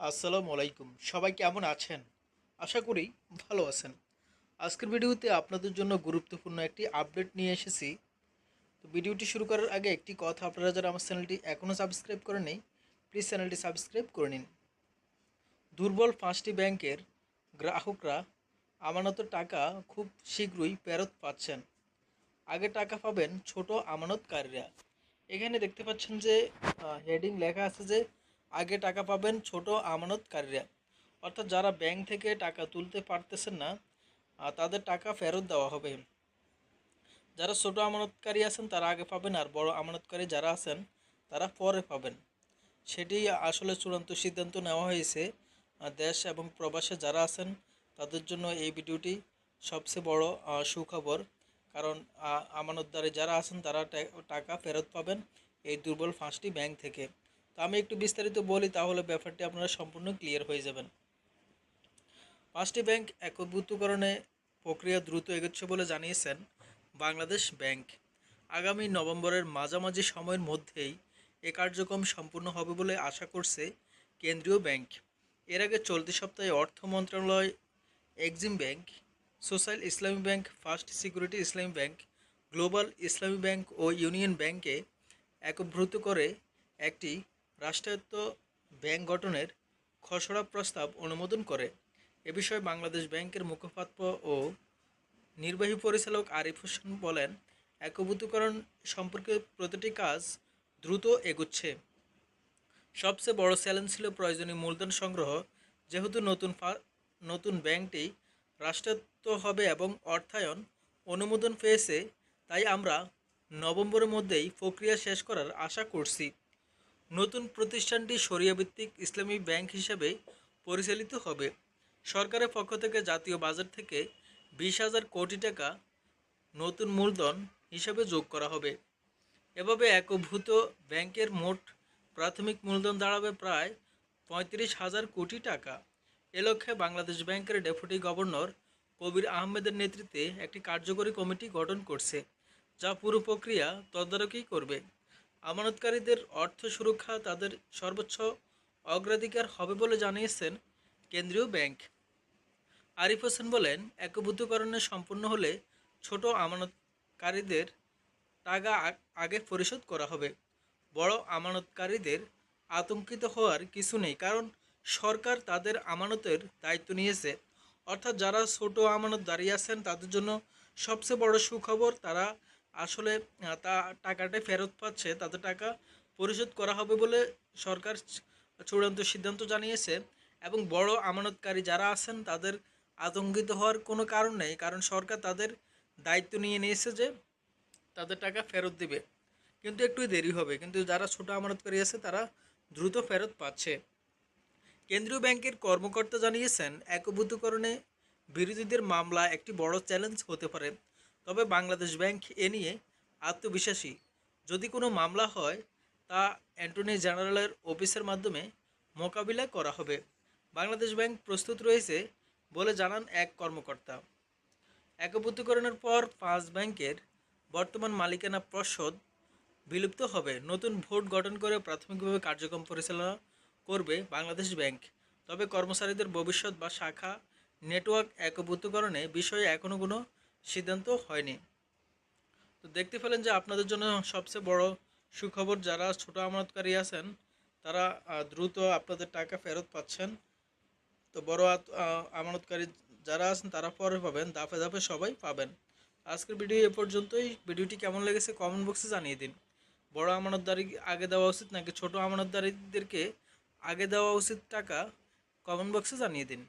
আসসালামু আলাইকুম। সবাই কেমন আছেন? আশা করি ভালো আছেন। আজকের ভিডিওতে আপনাদের জন্য গুরুত্বপূর্ণ একটি আপডেট নিয়ে এসেছি। তো ভিডিওটি শুরু করার আগে একটি কথা, আপনারা যারা আমার চ্যানেলটি এখনও সাবস্ক্রাইব করে নেই প্লিজ চ্যানেলটি সাবস্ক্রাইব করে নিন। দুর্বল পাঁচটি ব্যাংকের গ্রাহকরা আমানত টাকা খুব শীঘ্রই ফেরত পাচ্ছেন। আগে টাকা পাবেন ছোট আমানতকারীরা। এখানে দেখতে পাচ্ছেন যে হেডিং লেখা আছে যে আগে টাকা পাবেন ছোট আমানতকারীরা। অর্থাৎ যারা ব্যাংক থেকে টাকা তুলতে পারতেছেন না তাদের টাকা ফেরত দেওয়া হবে। যারা ছোট আমানতকারী আছেন, তারা আগে পাবেন, আর বড় আমানতকারী যারা আছেন, তারা পরে পাবেন। সেটি আসলে চূড়ান্ত সিদ্ধান্ত নেওয়া হয়েছে। দেশ এবং প্রবাসে যারা আছেন, তাদের জন্য এই ভিডিওটি সবচেয়ে বড় সুখবর। কারণ আমানতদারে যারা আছেন, তারা টাকা ফেরত পাবেন এই দুর্বল পাঁচটি ব্যাংক থেকে। তো আমি একটু বিস্তারিত বলি, তাহলে ব্যাপারটি আপনারা সম্পূর্ণ ক্লিয়ার হয়ে যাবেন। পাঁচটি ব্যাংক একভূতকরণে প্রক্রিয়া দ্রুত এগোচ্ছে বলে জানিয়েছেন বাংলাদেশ ব্যাংক আগামী নভেম্বরের মাঝামাঝি সময়ের মধ্যেই এ কার্যক্রম সম্পূর্ণ হবে বলে আশা করছে কেন্দ্রীয় ব্যাংক এর আগে চলতি সপ্তাহে অর্থ মন্ত্রণালয়, Exim bank social Islami bank first security Islami bank global Islami bank ও ইউনিয়ন ব্যাংকে একভূত করে একটি রাষ্ট্রায়ত্ত ব্যাংক গঠনের খসড়া প্রস্তাব অনুমোদন করে। এ বিষয়ে বাংলাদেশ ব্যাংকের মুখপাত্র ও নির্বাহী পরিচালক আরিফ হোসেন বলেন, একভূতকরণ সম্পর্কে প্রতিটি কাজ দ্রুত এগুচ্ছে। সবচেয়ে বড় চ্যালেঞ্জ ছিল প্রয়োজনীয় মূলধন সংগ্রহ, যেহেতু নতুন নতুন ব্যাংকটি রাষ্ট্রায়ত্ত হবে এবং অর্থায়ন অনুমোদন পেয়েছে, তাই আমরা নভেম্বরের মধ্যেই প্রক্রিয়া শেষ করার আশা করছি। নতুন প্রতিষ্ঠানটি সরিয়াভিত্তিক ইসলামী ব্যাংক হিসেবে পরিচালিত হবে। সরকারের পক্ষ থেকে জাতীয় বাজার থেকে বিশ হাজার কোটি টাকা নতুন মূলধন হিসেবে যোগ করা হবে। এভাবে একভূত ব্যাংকের মোট প্রাথমিক মূলধন দাঁড়াবে প্রায় পঁয়ত্রিশ হাজার কোটি টাকা। এ লক্ষ্যে বাংলাদেশ ব্যাংকের ডেপুটি গভর্নর কবির আহমেদের নেতৃত্বে একটি কার্যকরী কমিটি গঠন করছে, যা পুরো প্রক্রিয়া তদারকি করবে। আমানতকারীদের অর্থ সুরক্ষা তাদের সর্বোচ্চ অগ্রাধিকার হবে বলে জানিয়েছেন কেন্দ্রীয় ব্যাংক। আরিফ হোসেন বলেন, একভূতকরণে সম্পূর্ণ হলে ছোট আমানতকারীদের টাকা আগে পরিশোধ করা হবে। বড় আমানতকারীদের আতঙ্কিত হওয়ার কিছু নেই, কারণ সরকার তাদের আমানতের দায়িত্ব নিয়েছে। অর্থাৎ যারা ছোট আমানত দাঁড়িয়ে আছেন, তাদের জন্য সবচেয়ে বড় সুখবর তারা আসলে তা টাকাটা ফেরত পাচ্ছে তাদের টাকা পরিশোধ করা হবে বলে সরকার চূড়ান্ত সিদ্ধান্ত জানিয়েছে এবং বড় আমানতকারী যারা আছেন তাদের আতঙ্কিত হওয়ার কোনো কারণ নেই, কারণ সরকার তাদের দায়িত্ব নিয়ে নিয়েছে যে তাদের টাকা ফেরত দিবে। কিন্তু একটু দেরি হবে, কিন্তু যারা ছোট আমানতকারী আছে তারা দ্রুত ফেরত পাচ্ছে। কেন্দ্রীয় ব্যাংকের কর্মকর্তা জানিয়েছেন, একভূতকরণে বিরোধীদের মামলা একটি বড় চ্যালেঞ্জ হতে পারে। তবে বাংলাদেশ ব্যাংক এ নিয়ে আত্মবিশ্বাসী। যদি কোনো মামলা হয়, তা অ্যান্টনি জেনারেলের অফিসের মাধ্যমে মোকাবিলা করা হবে। বাংলাদেশ ব্যাংক প্রস্তুত রয়েছে বলে জানান এক কর্মকর্তা। একভূতকরণের পর পাঁচ ব্যাংকের বর্তমান মালিকানা পর্ষদ বিলুপ্ত হবে। নতুন ভোট গঠন করে প্রাথমিকভাবে কার্যক্রম পরিচালনা করবে বাংলাদেশ ব্যাংক। তবে কর্মচারীদের ভবিষ্যৎ বা শাখা নেটওয়ার্ক একভূতকরণে বিষয়ে এখনও কোনো সিদ্ধান্ত হয়নি। তো দেখতে পেলেন যে আপনাদের জন্য সবচেয়ে বড় সুখবর যারা ছোট আমানতকারী আছেন, তারা দ্রুত আপনাদের টাকা ফেরত পাচ্ছেন। তো বড় আমানতকারী যারা আছেন, তারা পরে পাবেন দাফে দাফে সবাই পাবেন। আজকের ভিডিও এ পর্যন্তই। ভিডিওটি কেমন লেগেছে কমেন্ট বক্সে জানিয়ে দিন। বড় আমানতদারি আগে দেওয়া উচিত নাকি ছোট আমানতদারিদেরকে আগে দেওয়া উচিত টাকা? কমেন্ট বক্সে জানিয়ে দিন।